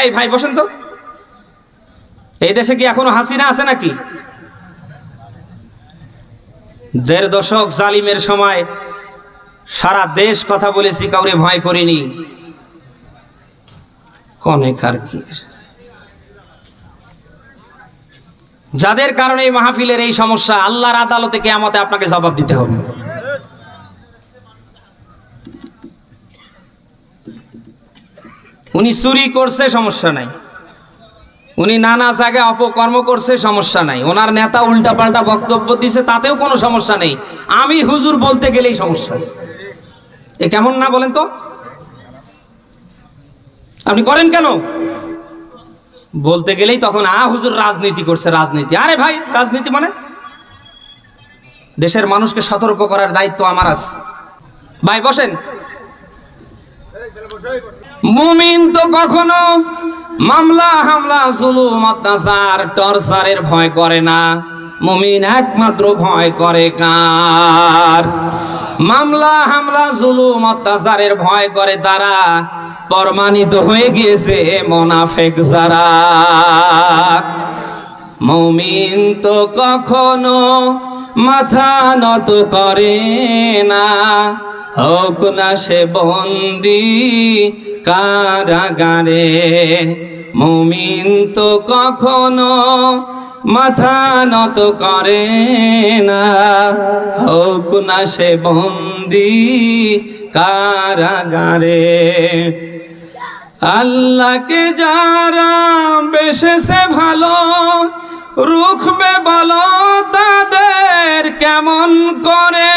এই ভাই, বসেন তো। এই দেশে কি এখনও হাসিনা আছে নাকি? দেড় দশক জালিমের সময় সারা দেশ কথা বলেছি, কাউরে ভয় করিনি। কনে কার কি এসেছে? যাদের কারণে এই মাহফিলের এই সমস্যা, আল্লাহর আদালতে কেয়ামতে আপনাকে জবাব দিতে হবে। উনি চুরি করছে, সমস্যা নাই। উনি নানা জায়গায় অপকর্ম করছে, সমস্যা নাই। ওনার নেতা উল্টাপাল্টা বক্তব্য দিছে, তাতেও কোনো সমস্যা নেই। আমি হুজুর বলতে গেলেই সমস্যা। এ কেমন না বলেন তো? আপনি করেন কেন? বলতে গেলেই তখন, আ, হুজুর রাজনীতি করছে, রাজনীতি। আরে ভাই, রাজনীতি মানে? দেশের মানুষকে সতর্ক করার দায়িত্ব আমার আছে। ভাই, বসেন। মুমিন তো কখনো মামলা, হামলা, জুলুম, অত্যাচার, টর্চারের ভয় করে না। মুমিন একমাত্র ভয় করে কার? মামলা, হামলা, জুলুম, অত্যাচারের ভয় করে তারা। প্রমাণিত হয়ে গিয়েছে মোনাফেক যারা। মমিন তো কখনো মাথা নত করে না। হোক না সে বন্দি কারাগারে। মমিন তো কখনো মাথা নত করে না। হোক না সে বন্দি কারাগারে। আল্লাহকে যারা বেশেছে ভালো, রুখবে বলো তাদের কেমন করে?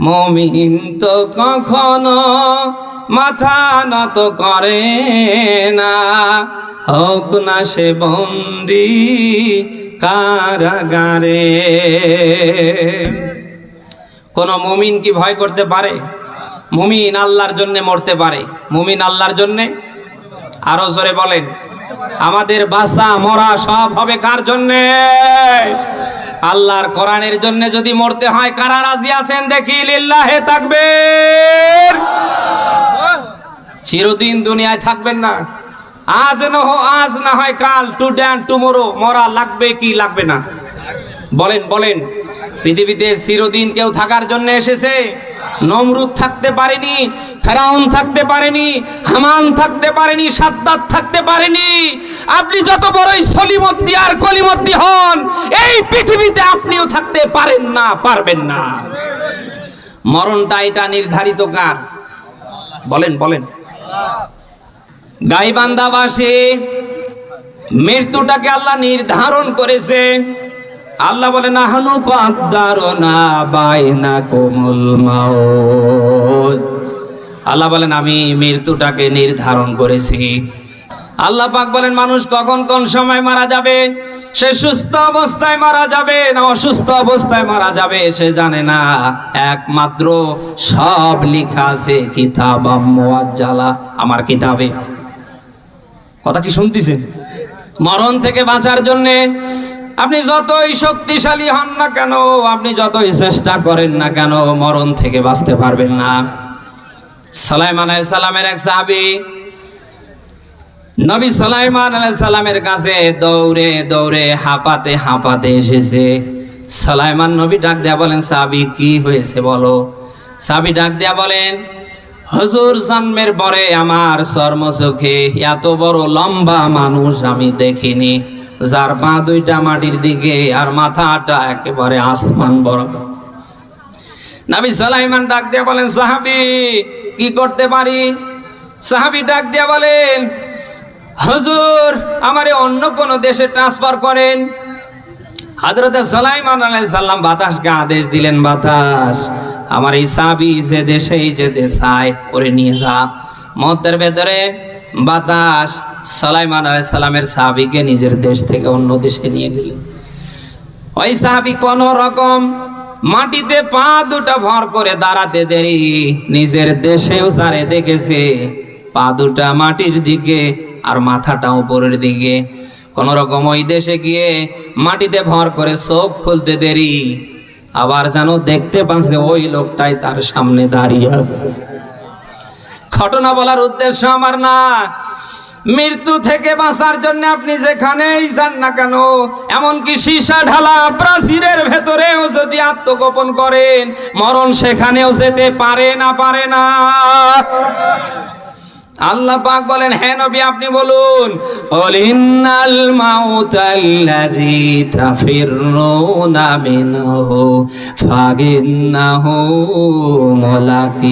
মমিন তো কখনো মাথা নত করে না। হোক না সে বন্দি কারাগারে। কোন মুমিন কি ভয় করতে পারে? মুমিন আল্লাহর জন্য মরতে পারে। মুমিন আল্লাহর জন্য? আরও জোরে বলেন। আমাদের বাসা মরা সব হবে কার জন্যে? আল্লাহর কোরআনের জন্য যদি মরতে হয়, কারা রাজি আছেন? দেখি লিল্লাহে থাকবে চিরদিন দুনিয়ায় থাকবেন না। আজ না হো, আজ না হয় কাল টু ড্যান টুমোরো মরা লাগবে কি লাগবে না। বলেন বলেন, পৃথিবীতে চিরদিন কেউ থাকার জন্য এসেছে। নমরুদ থাকতে পারেনি, ফেরাউন থাকতে পারেনি, হামান থাকতে পারেনি, সাদ্দাত থাকতে পারেনি। আপনি যত বড়ই সলিমদ্দি আর কলিমদ্দি হন, এই পৃথিবীতে আপনিও থাকতে পারেন না, পারবেন না। মরণটা এটা নির্ধারিত কার? বলেন বলেন। গাইবান্ধাবাসী, মৃত্যুটাকে আল্লাহ নির্ধারণ করেছে। আল্লাহ বলে না হানু না বাইনা কোমল মাউত। আল্লাহ বলেন, আমি মৃত্যুটাকে নির্ধারণ করেছি। আল্লাহ পাক বলেন, মানুষ কখন কোন সময় মারা যাবে? সে সুস্থ অবস্থায় মারা যাবে না অসুস্থ অবস্থায় মারা যাবে, সে জানে না। একমাত্র সব লেখা আছে, কিতাব জ্বালা আমার কিতাবে। কথা কি শুনতেছেন? মরণ থেকে বাঁচার জন্যে আপনি যতই শক্তিশালী হন না কেন, আপনি যতই চেষ্টা করেন না কেন, মরণ থেকে বাঁচতে পারবেন না। সালাইমান সালামের এক সাহাবি নবী সালাইমান সালামের কাছে দৌড়ে দৌড়ে হাঁপাতে হাঁপাতে এসেছে। সালাইমান নবী ডাক দেয়া বলেন, সাবি, কি হয়েছে বলো? সাবি ডাক দেয়া বলেন, হজুর, জন্মের পরে আমার চর্মচোখে এত বড় লম্বা মানুষ আমি দেখিনি। যার পা দুইটা মাটির দিকে আর মাথাটা একেবারে আসমান বরাবর। নবী সালাইমান ডাক দিয়া বলেন, সাহাবি, কি করতে পারি? সাহাবি ডাক দিয়া বলেন হুজুর, আমারে অন্য কোন দেশে ট্রান্সফার করেন। হজরত সালাইমান আলাইহিস সালাম বাতাসকে আদেশ দিলেন, বাতাস, আমার এই সাবি যে দেশেই যেতে চায় ওরে নিয়ে যা। মতের ভেতরে বাতাস, সালাইমান আলাইহিস সালামের সাহাবিকে নিজের দেশ থেকে অন্য দেশে নিয়ে গেলেন ওই সাহাবি কোন রকম মাটিতে পা দুটা ভর করে দাঁড়াতে দেরি, নিজের দেশেও সারে দেখেছে, পা দুটা মাটির দিকে আর মাথাটা উপরের দিকে। কোন রকম ওই দেশে গিয়ে মাটিতে ভর করে চোখ খুলতে দেরি। আবার যেন দেখতে পাচ্ছে ওই লোকটাই তার সামনে দাঁড়িয়ে আছে। ঘটনা বলার উদ্দেশ্য আমার না। মৃত্যু থেকে বাঁচার জন্য আপনি যেখানেই যান না কেন, এমনকি সীসা ঢালা প্রাচীরের ভেতরেও যদি আত্মগোপন করেন, মরণ সেখানেও যেতে পারে না পারে না। আল্লাহ পাক বলেন হ্যাঁ নবী, আপনি বলুন অলিন্নাল মাউতাল্লাযী তাফিরুনা মিনহু, ফাগিন্নাহু মুলাকিকুম।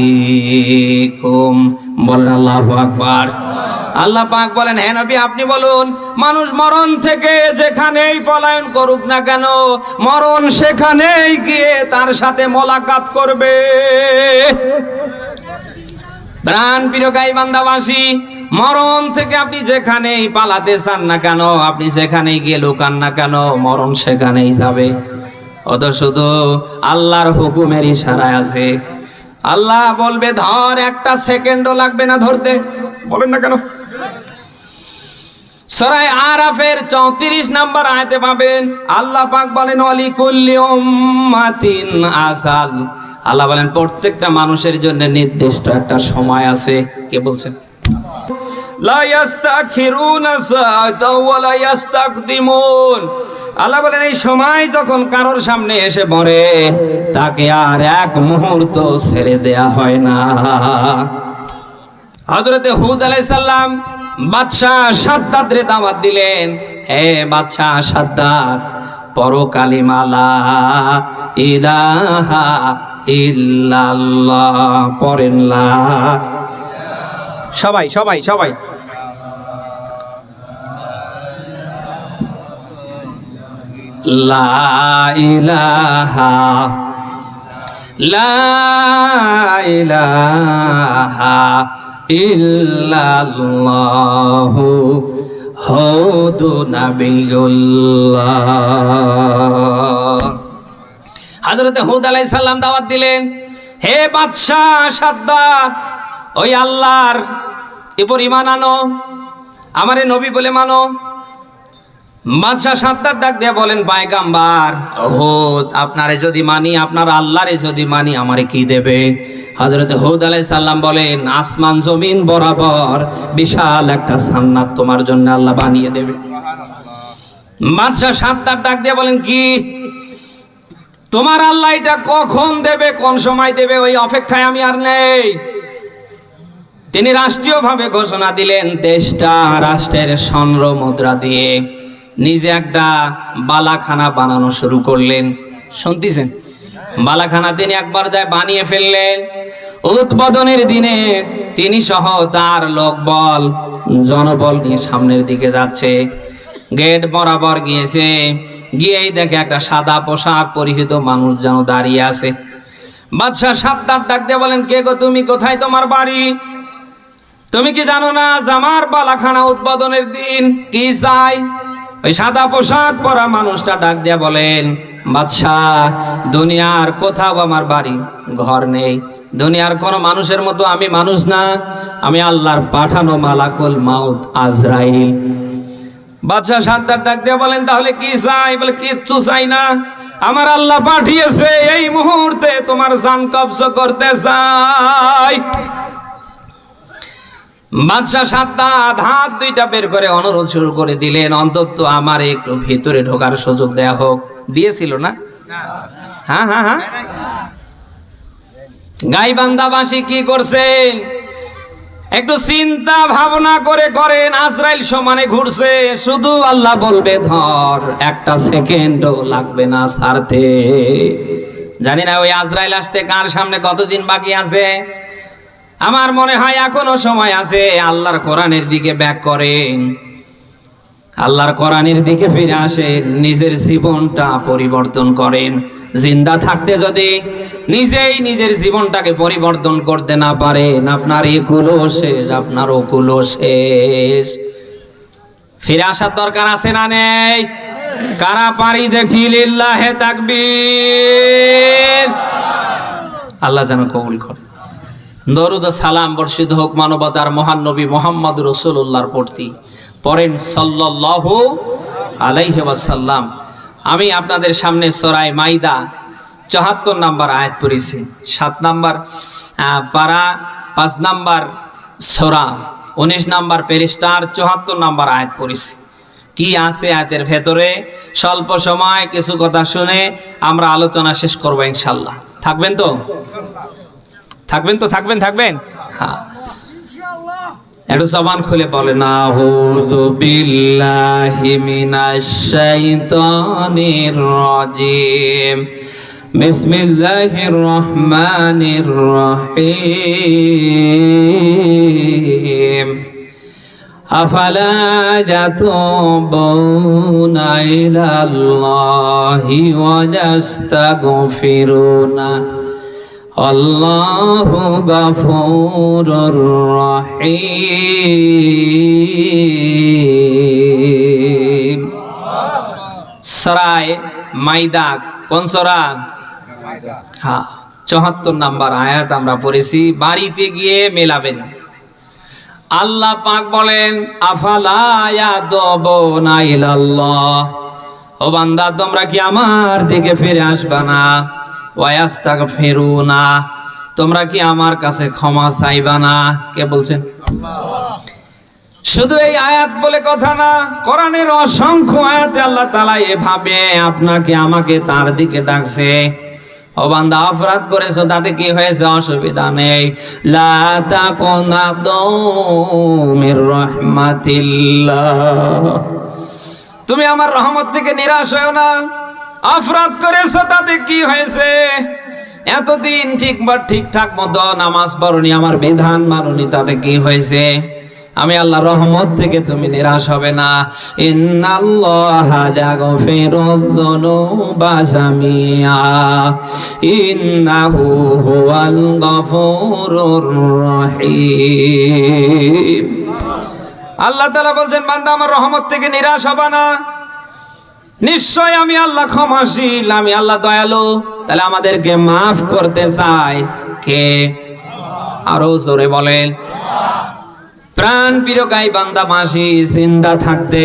বলেন, আল্লাহু আকবার। আল্লাহ পাক বলেন হ্যাঁ নবী, আপনি বলুন, মানুষ মরণ থেকে যেখানেই পলায়ন করুক না কেন, মরণ সেখানেই গিয়ে তার সাথে মোলাকাত করবে। প্রাণ প্রিয় গাইবান্ধাবাসী, মরণ থেকে আপনি যেখানেই পালাতে চান না কেন, আপনি যেখানেই গিয়ে লুকান না কেন, মরণ সেখানেই যাবে। অত শুধু আল্লাহর হুকুমের ইশারায় আছে। আল্লাহ বলবে, ধর, একটা সেকেন্ডও লাগবে না ধরতে। বলেন না কেন? সরাই আরাফের চৌত্রিশ নাম্বার আয়তে পাবেন, আল্লাহ পাক বলেন অলি কুল্লি আসাল। আল্লাহ বলেন, প্রত্যেকটা মানুষের জন্য নির্দিষ্ট একটা সময় আছে। কে বলছেন? আল্লাহ বলেন, এই সময় যখন কারোর সামনে এসে পড়ে, তাকে আর এক মুহূর্ত ছেড়ে দেয়া হয় না। হজরতে হুদ আলাইসাল্লাম বাদশাহ সাদ্দাদরে দাওয়াত দিলেন, হে বাদশাহ সাদ্দাদ পরকালিমালা ইলাহা ইল্লাল্লাহ পড়েন লা সবাই সবাই সবাই। লা ইলাহা লা ইলাহা ইল্লাল্লাহু হযরতে হুদ আলাই সাল্লাম দাওয়াত দিলেন, হে বাদশাহ সাদ্দাত, ওই আল্লাহর এরপর ইমান আনো, আমারে নবী বলে মানো। বাদশাহ সাত্তার ডাক দিয়ে বলেন, পায়গাম্বার, হুদ, আপনারে যদি মানি, আপনার আল্লাহরে যদি মানি, আমারে কি দেবে? হজরত হুদ আলাই সাল্লাম বলেন, আসমান জমিন বরাবর বিশাল একটা সান্নাত তোমার জন্য আল্লাহ বানিয়ে দেবে। বাদশাহ সাত্তার ডাক দিয়ে বলেন, কি? তোমার আল্লাহ এটা কখন দেবে, কোন সময় দেবে, ওই অপেক্ষায় আমি আর নেই। তিনি রাষ্ট্রীয়ভাবে ঘোষণা দিলেন, দেশটা রাষ্ট্রের স্বর্ণ মুদ্রা দিয়ে নিজে একটা বালাখানা বানানো শুরু করলেন। শুনতেছেন? বালাখানা তিনি একবার যায় বানিয়ে ফেললেন। উদ্বোধনের দিনে তিনি সহ তার লোকবল, জনবল নিয়ে সামনের দিকে যাচ্ছে। গেট বরাবর গিয়েছে। গিয়েই দেখে একটা সাদা পোশাক পরিহিত মানুষ যেন দাঁড়িয়ে আছে। বাদশাহ সাতটার ডাক দিয়ে বলেন, কে গো তুমি? কোথায় তোমার বাড়ি? তুমি কি জানো না আজ আমার বালাখানা উদ্বোধনের দিন? কি চাই? ওই সাদা পোশাক পরা মানুষটা ডাক দিয়া বলেন, বাদশাহ, দুনিয়ার কোথাও আমার বাড়ি ঘর নেই। দুনিয়ার কোন মানুষের মতো আমি মানুষ না। আমি আল্লাহর পাঠানো মালাকুল মাউত আজরাইল। বাদশাহ সাদ্দার ডাক দিয়া বলেন, তাহলে কি চাই? বলে, কিচ্ছু চাই না। আমার আল্লাহ পাঠিয়েছে, এই মুহূর্তে তোমার জান কবজ করতে চাই। বাদশাহ সাতটা হাত দুইটা বের করে অনুরোধ শুরু করে দিলেন, অন্তত আমার একটু ভিতরে ঢোকার সুযোগ দেয়া হোক। দিয়েছিল না? হ্যাঁ হ্যাঁ হ্যাঁ। গাইবান্ধাবাসী কি করছেন? একটু চিন্তা ভাবনা করে করেন, আজরাইল সমানে ঘুরছে। শুধু আল্লাহ বলবে, ধর, একটা সেকেন্ডও লাগবে না সারতে জানি না ওই আজরাইল আসতে কার সামনে কতদিন বাকি আছে। আমার মনে হয় এখনও সময় আছে, আল্লাহর কোরআনের দিকে ব্যাক করেন। আল্লাহর কোরআনের দিকে ফিরে আসেন, নিজের জীবনটা পরিবর্তন করেন। জিন্দা থাকতে যদি নিজেই নিজের জীবনটাকে পরিবর্তন করতে না পারেন আপনার একুলো শেষ, আপনার ওকুলো শেষ। ফিরে আসার দরকার আছে না নেই? কারা পারি দেখি লিল্লাহে তাকবীর। আল্লাহ যেন কবুল করে। দরুদ সালাম বর্ষিত হোক মানবতার মহান নবী মোহাম্মদ রসুল্লাহর প্রতি। পড়েন সাল্লাল্লাহু আলাইহি ওয়াসাল্লাম। আমি আপনাদের সামনে সরাই মাইদা চুহাত্তর নাম্বার আয়াত পড়েছি। সাত নাম্বার পারা, পাঁচ নাম্বার সোরা, উনিশ নাম্বার পেরিস্টার চুহাত্তর নাম্বার আয়াত পড়েছি। কি আছে আয়াতের ভেতরে? স্বল্প সময়, কিছু কথা শুনে আমরা আলোচনা শেষ করব ইনশাল্লাহ। থাকবেন তো? থাকবেন তো? থাকবেন থাকবেন? হ্যাঁ। এটা জবান খুলে বলে না হো তো মিনাশ শাইতানির রাজিম। বিসমিল্লাহির রহমানির রহিম। আফালা যাতুবুনা ইলাল্লাহি ওয়া ইস্তাগফিরুনা আল্লাহ গফুর রাহি সরায় মাইদা, কোন সরা? হ্যাঁ চুয়াত্তর নাম্বার আয়াত আমরা পড়েছি, বাড়িতে গিয়ে মেলাবেন। আল্লাহ পাক বলেন, আফালা ও বান্দা, তোমরা কি আমার দিকে ফিরে আসবা না? ওয়াস্তাগ ফেরুনা তোমরা কি আমার কাছে ক্ষমা চাইবা না? কে বলছেন? শুধু এই আয়াত বলে কথা না, কোরআনের অসংখ্য আয়াতে আল্লাহ তালা এভাবে আপনাকে, আমাকে তার দিকে ডাকছে। ও বান্দা, অপরাধ করেছ, তাতে কি হয়েছে? অসুবিধা নেই। তুমি আমার রহমত থেকে নিরাশ হয়েও না। অপরাধ করেছ, তাতে কি হয়েছে? এতদিন ঠিক বা ঠিকঠাক মতো নামাজ পড়নি, আমার বিধান মাননি, তাতে কি হয়েছে? আমি আল্লাহ রহমত থেকে তুমি নিরাশ হবে না। আল্লাহ তাআলা বলছেন, বান্দা, আমার রহমত থেকে নিরাশ হবে না। নিশ্চয় আমি আল্লাহ ক্ষমাশীল, আমি আল্লাহ দয়ালু। তাহলে আমাদেরকে মাফ করতে চাই কে? আরও জোরে বলেন। প্রাণ প্রিয় গাই বান্দা, মাসি, জিন্দা থাকতে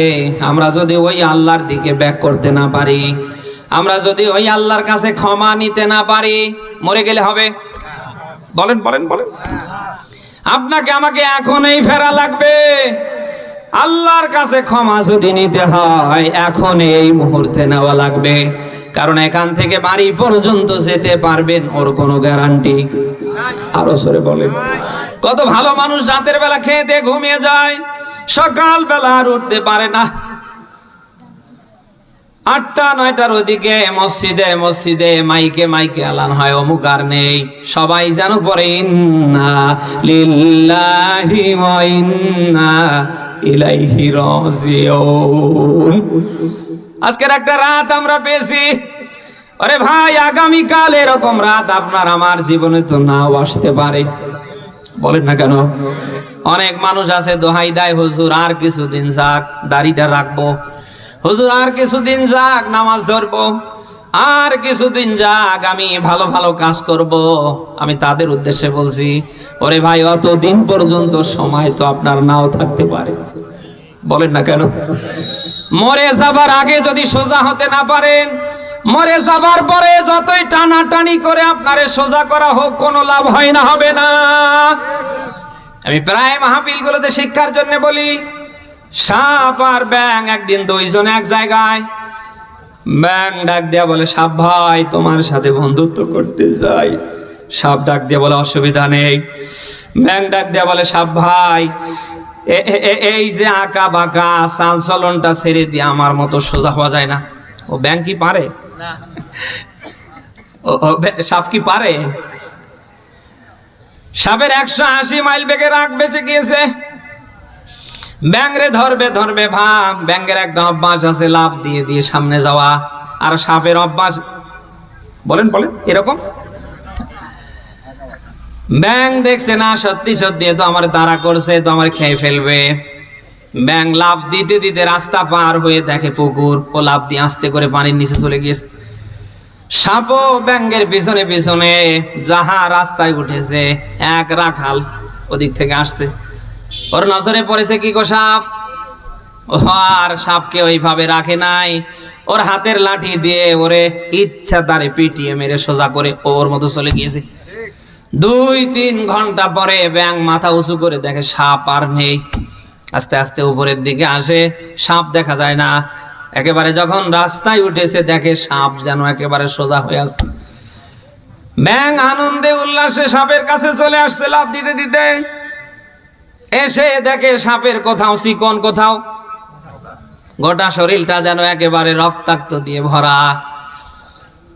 আমরা যদি ওই আল্লাহর দিকে ব্যাক করতে না পারি, আমরা যদি ওই আল্লাহর কাছে ক্ষমা নিতে না পারি, মরে গেলে হবে? বলেন বলেন বলেন। আপনাকে আমাকে এখনই ফেরা লাগবে। আল্লাহর কাছে ক্ষমা যদি নিতে হয়, এখন এই মুহূর্তে নেওয়া লাগবে। কারণ এখান থেকে বাড়ি পর্যন্ত যেতে পারবেন, ওর কোনো গ্যারান্টি আরও সরে বলেন। কত ভালো মানুষ রাতের বেলা দিয়ে ঘুমিয়ে যায় সকাল বেলা আর উঠতে পারে না। আটটা, নয়টার ওদিকে মসজিদে মসজিদে মাইকে মাইকে আলান হয়, অমুক আর নেই। সবাই যেন পরে ইন্না লিল্লাহি ওয়া ইন্না ইলাইহি রাজিউন। আজকের একটা রাত আমরা পেয়েছি। আরে ভাই আগামী কাল এরকম রাত আপনার আমার জীবনে তো নাও আসতে পারে। বলেন না কেন? অনেক মানুষ আছে, দোহাই দেয়, হুজুর, আর কিছুদিন যাক, দাড়িটা রাখব। হুজুর, আর কিছুদিন যাক, নামাজ ধরবো। আর কিছুদিন যাক, আমি ভালো ভালো কাজ করব। আমি তাদের উদ্দেশ্যে বলছি ওরে ভাই অত দিন পর্যন্ত সময় তো আপনার নাও থাকতে পারে। বলেন না কেন? মরে যাবার আগে যদি সোজা হতে না পারেন, মরে যাবার পরে যতই টানাটানি করে আপনারে সোজা করা হোক, কোনো লাভ হয় না, হবে না। আমি প্রায় মাহফিলগুলোতে শিক্ষার জন্য বলি, সাপ আর ব্যাং একদিন দুইজন এক জায়গায়। ব্যাং ডাক দিয়া বলে, সাপ ভাই, তোমার সাথে বন্ধুত্ব করতে যাই। সাপ ডাক দিয়ে বলে অসুবিধা নেই। ব্যাং ডাক দিয়া বলে সাপ ভাই এই যে আঁকা বাঁকা চাল চলনটা ছেড়ে দিয়ে আমার মতো সোজা হওয়া যায় না। ও ব্যাং কি পারে? সাপ কি পারে? সাপের একশো আশি মাইল বেগে রাগ বেঁচে গিয়েছে। ব্যাংরে ধরবে ধরবে ভাব। ব্যাংকের একটা অভ্যাস আছে লাভ দিয়ে দিয়ে সামনে যাওয়া। আর সাপের অভ্যাস বলেন বলেন এরকম? ব্যাং দেখছে না, সত্যি সত্যি তো আমার তাড়া করছে তো আমার খেয়ে ফেলবে। ব্যাং লাভ দিতে দিতে রাস্তা পার হয়ে দেখে পুকুর, ও লাভ দিয়ে আস্তে করে পানির নিচে চলে গিয়েছে। সাপও ব্যাঙ্গের পিছনে পিছনে যাহা রাস্তায় উঠেছে, এক রাখাল ওদিক থেকে আসছে। ওর নজরে পড়েছে কি গো সাপ? ও আর সাপকে ওইভাবে রাখে নাই। ওর হাতের লাঠি দিয়ে ওরে ইচ্ছা তারে পিটিয়ে মেরে সোজা করে ওর মতো চলে গিয়েছে। দুই তিন ঘণ্টা পরে ব্যাং মাথা উঁচু করে দেখে সাপ আর নেই। আস্তে আস্তে উপরের দিকে আসে, সাপ দেখা যায় না। একেবারে যখন রাস্তায় উঠেছে দেখে সাপ যেন একেবারে সোজা হয়ে আছে। ব্যাং আনন্দে উল্লাসে সাপের কাছে চলে আসছে লাভ দিতে দিতে। এসে দেখে সাপের কোথাও, চিকন কোথাও। গোটা শরীরটা যেন একেবারে রক্তাক্ত দিয়ে ভরা।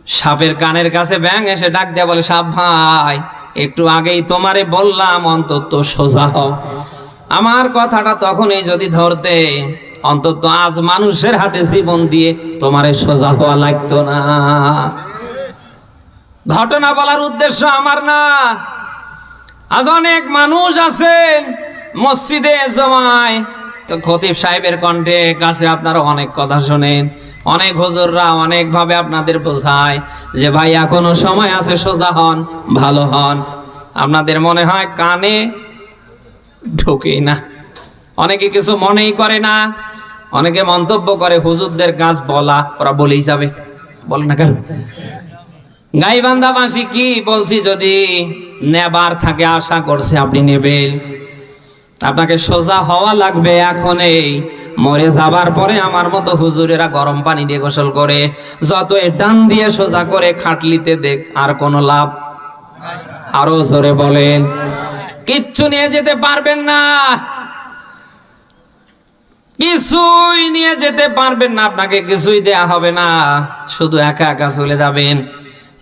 সাপের কানের কাছে ব্যাং এসে ডাক দেয়া বলে, সাপ ভাই একটু আগেই তোমারে বললাম, অন্তত সোজা হও। আমার কথাটা তখনই যদি ধরতে, অন্তত আজ মানুষের হাতে জীবন দিয়ে তোমারে সোজা হওয়া লাগতো না। ঘটনা বলার উদ্দেশ্য আমার না। আজ অনেক মানুষ আছেন মসজিদে জমায় তো খতিব সাহেবের কণ্ঠে কাছে আপনারা অনেক কথা শোনেন। অনেক হুজুররা অনেকভাবে আপনাদের বোঝায় যে ভাই, এখনও সময় আছে, সোজা হন, ভালো হন। আপনাদের মনে হয় কানে ঢোকেই না। অনেকে কিছু মনেই করে না, অনেকে মন্তব্য করে, হুজুরদের কাজ বলা, ওরা বলেই যাবে। বলে না কেন? গাইবান্ধাবাসী কি বলছি, যদি নেবার থাকে আশা করছে, আপনি নেবেন। আপনাকে সোজা হওয়া লাগবে এখনই মরে যাবার পরে আমার মতো হুজুরেরা গরম পানি দিয়ে গোসল করে যত টান দিয়ে সোজা করে খাটলিতে দেখ, আর কোনো লাভ? আরও জোরে বলেন, কিচ্ছু নিয়ে যেতে পারবেন না। কিছুই নিয়ে যেতে পারবেন না, আপনাকে কিছুই দেয়া হবে না। শুধু একা একা চলে যাবেন।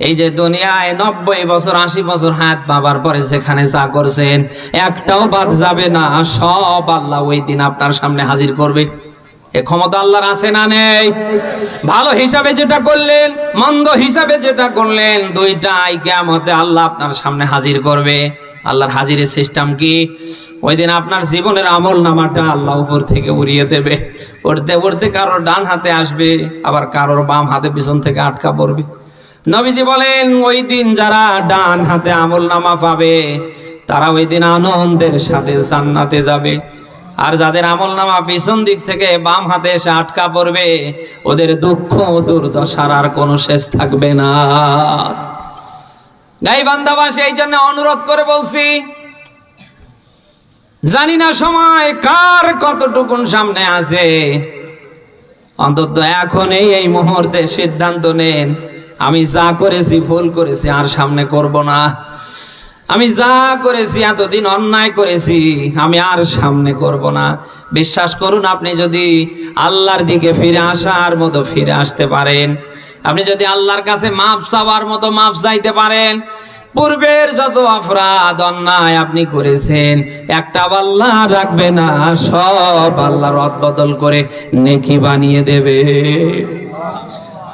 এই যে দুনিয়ায় নব্বই বছর, আশি বছর হাত পাবার পরে যেখানে যা করছেন, একটাও বাদ যাবে না। সব আল্লাহ ওই দিন আপনার সামনে হাজির করবে। এ ক্ষমতা আল্লাহর আছে না নেই? ভালো হিসাবে যেটা করলেন, মন্দ হিসাবে যেটা করলেন, দুইটাই কেমতে আল্লাহ আপনার সামনে হাজির করবে। আল্লাহর হাজিরের সিস্টেম কি? ওই দিন আপনার জীবনের আমল নামাটা আল্লাহ উপর থেকে উড়িয়ে দেবে। উড়তে উড়তে কারোর ডান হাতে আসবে, আবার কারোর বাম হাতে পিছন থেকে আটকা পড়বে। নবীজি বলেন, ওই দিন যারা ডান হাতে আমল নামা পাবে, তারা ওই দিন আনন্দের সাথে জান্নাতে যাবে। আর যাদের আমল নামা পিছন দিক থেকে বাম হাতে এসে আটকা পড়বে, ওদের দুঃখ, দুর্দশার আর কোনো শেষ থাকবে না। গাইবান্ধাবাসী এই জন্য অনুরোধ করে বলছি, জানি না সময় কার কতটুকুন সামনে আছে, অন্তত এখনই এই মুহূর্তে সিদ্ধান্ত নেন। আমি যা করেছি, ভুল করেছি, আর সামনে করব না। আমি যা করেছি, এতদিন অন্যায় করেছি, আমি আর সামনে করব না। বিশ্বাস করুন, আপনি যদি আল্লাহর দিকে ফিরে আসার মতো ফিরে আসতে পারেন, আপনি যদি আল্লাহর কাছে মাপ চাওয়ার মতো মাপ চাইতে পারেন, পূর্বের যত অপরাধ, অন্যায় আপনি করেছেন, একটা আল্লাহ রাখবে না, সব আল্লাহ রদ বদল করে নেকি বানিয়ে দেবে।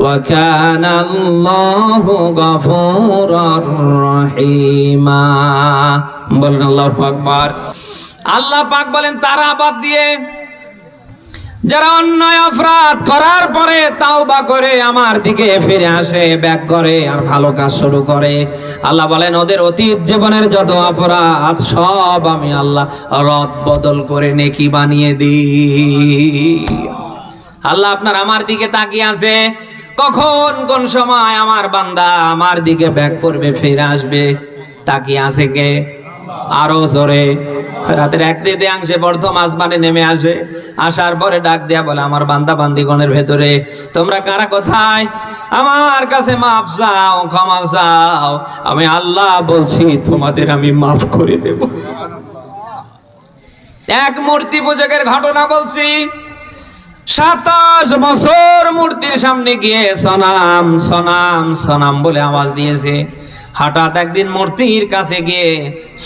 ওয়া কানা আল্লাহু গফুরার বলেন আল্লাহু আকবার। আল্লাহ পাক বলেন, তারা বাদ দিয়ে যারা অন্যায় অপরাধ করার পরে তাওবা করে আমার দিকে ফিরে আসে, ব্যাক করে আর ভালো কাজ শুরু করে। আল্লাহ বলেন, ওদের অতীত জীবনের যত অপরাধ, সব আমি আল্লাহ রদ বদল করে নেকি বানিয়ে দিই। আল্লাহ আপনার আমার দিকে তাকিয়ে আছে। কখন কোন সময় আমার বান্দা আমার দিকে ব্যাক করবে, ফিরে আসবে, তাকিয়ে আছে কে? আরও জোরে। রাতের এক তৃতীয়াংশে প্রথম আসমানে নেমে আসে। আসার পরে ডাক দেয়া বলে, আমার বান্দা বান্দিগণের ভেতরে, তোমরা কারা কোথায়? আমার কাছে মাফ চাও, ক্ষমা চাও। আমি আল্লাহ বলছি, তোমাদের আমি মাফ করে দেব। এক মূর্তি পূজকের ঘটনা বলছি। সাতাশ বছর মূর্তির সামনে গিয়ে সনাম সনাম সনাম বলে আওয়াজ দিয়েছে। হঠাৎ একদিন মূর্তির কাছে গিয়ে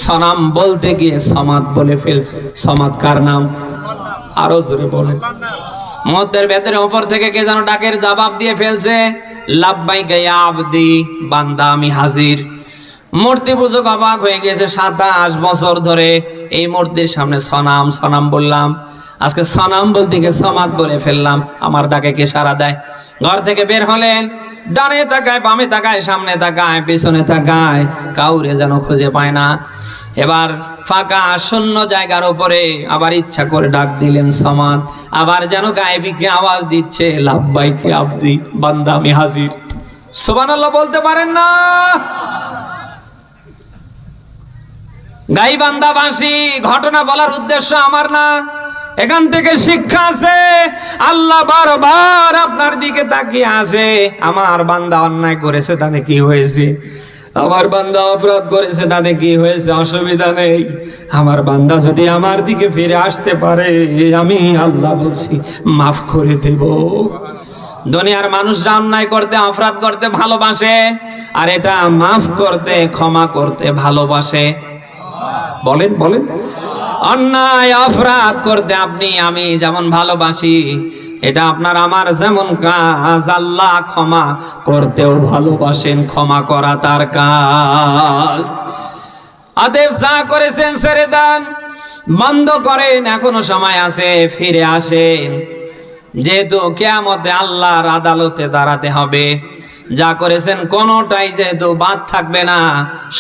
সনাম বলতে গিয়ে সমাদ বলে ফেলছে। সমাদ কার নাম? আরও জোরে বলে মধ্যের ভেতরে ওপর থেকে কে যেন ডাকের জবাব দিয়ে ফেলছে লাভবাই গায়া আবদি, বান্দা আমি হাজির। মূর্তি পূজক অবাক হয়ে গেছে সাতাশ বছর ধরে এই মূর্তির সামনে সনাম সনাম বললাম আজকে সনাম বলতে গিয়ে সমাদ বলে ফেললাম। আমার ডাকে কে সারা দেয়? ঘর থেকে বের হলেন, ডানে তাকায়, বামে তাকায়, সামনে তাকায়, পেছনে তাকায়, কাউরে যেন খুঁজে পায় না। এবার ফাঁকা শূন্য জায়গার উপরে আবার ইচ্ছা করে ডাক দিলেন সমাদ। আবার যেন গায়েবিকে আওয়াজ দিচ্ছে লাভবাইকে আবদি, বান্দা, আমি হাজির। সুবহানাল্লাহ বলতে পারেন না। গাইবান্দাবাসী ঘটনা বলার উদ্দেশ্য আমার না। এখান থেকে শিক্ষা আছে। আল্লাহ বারবার আপনার দিকে তাকিয়ে আছে। আমার বান্দা অন্যায় করেছে, তাতে কি হয়েছে? আমার বান্দা অপরাধ করেছে, তাতে কি হয়েছে? অসুবিধা নেই। আমার বান্দা যদি আমার দিকে ফিরে আসতে পারে, আমি আল্লাহ বলছি, মাফ করে দেব। দুনিয়ার মানুষরা অন্যায় করতে, অপরাধ করতে ভালোবাসে, আর এটা মাফ করতে, ক্ষমা করতে ভালোবাসে। বলেন বলেন। অন্যায়, অপরাধ করতে আপনি, আমি যেমন ভালোবাসি, এটা আপনার আমার যেমন কাজ, আল্লাহ ক্ষমা করতেও ভালোবাসেন, ক্ষমা করা তার কাজ। আদেব যা করেছেন সেরে দান, বন্ধ করেন, এখনও সময় আছে, ফিরে আসেন। যেহেতু কেয়ামতে আল্লাহর আদালতে দাঁড়াতে হবে, যা করেছেন কোনোটাই যেহেতু বাদ থাকবে না,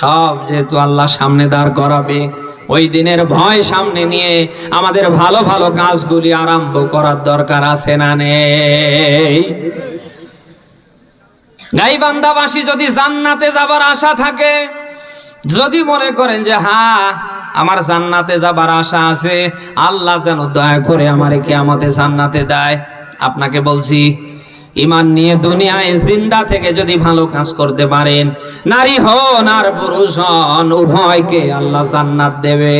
সব যেহেতু আল্লাহ সামনে দাঁড় করাবে। ওই দিনের ভয় সামনে নিয়ে আমাদের ভালো ভালো কাজগুলি আরম্ভ করার দরকার আছে না নেই? গাইবান্দাবাসী যদি জান্নাতে যাবার আশা থাকে, যদি মনে করেন যে হ্যাঁ আমার জান্নাতে যাবার আশা আছে, আল্লাহ যেন দয়া করে আমারে কিয়ামতে জান্নাতে দেয়। আপনাকে বলছি ইমান নিয়ে দুনিয়ায় জিন্দা থেকে যদি ভালো কাজ করতে পারেন, নারী হন আর পুরুষ হন, উভয়কে আল্লাহ জান্নাত দেবে।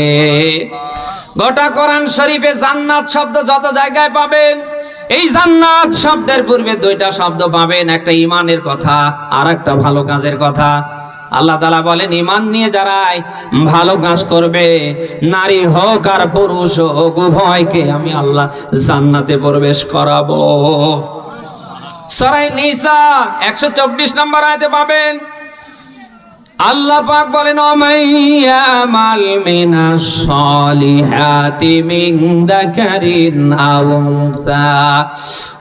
গোটা কোরআন শরীফে জান্নাত শব্দ যত জায়গায় পাবেন, এই জান্নাত শব্দের পূর্বে দুইটা শব্দ পাবেন, একটা ইমানের কথা আর একটা ভালো কাজের কথা। আল্লাহ তালা বলেন, ইমান নিয়ে যারাই ভালো কাজ করবে, নারী হোক আর পুরুষ হোক, উভয়কে আমি আল্লাহ জান্নাতে প্রবেশ করাবো। সরাই নিসা একশো চব্বিশ নম্বর আয়তে পাবেন। আল্লাহ পাক বলেন অমাইয়ামাল মিনাস সলিহাতি মিন যাকারিন আও উনসা,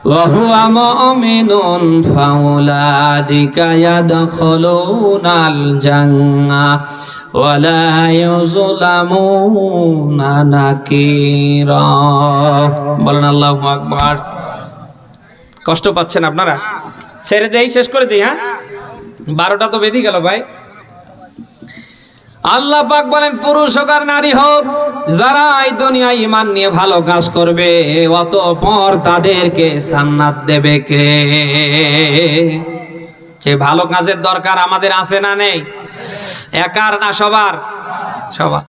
ওয়া হুয়া মুমিনুন ফাউলাদিকা ইয়াদখুলুনাল জান্নাহ বলেন, আল্লাহু আকবার। কষ্ট পাচ্ছেন আপনারা? ছেড়ে দেই, শেষ করে দিই হ্যাঁ? বারোটা তো বেঁধে গেল ভাই। আল্লাহ পাক বলেন, পুরুষ হোক আর নারী হোক, যারা এই দুনিয়ায় ইমান নিয়ে ভালো কাজ করবে, অতঃপর তাদেরকে জান্নাত দেবে কে? যে ভালো কাজের দরকার আমাদের আছে না নেই? একার না সবার? সবার।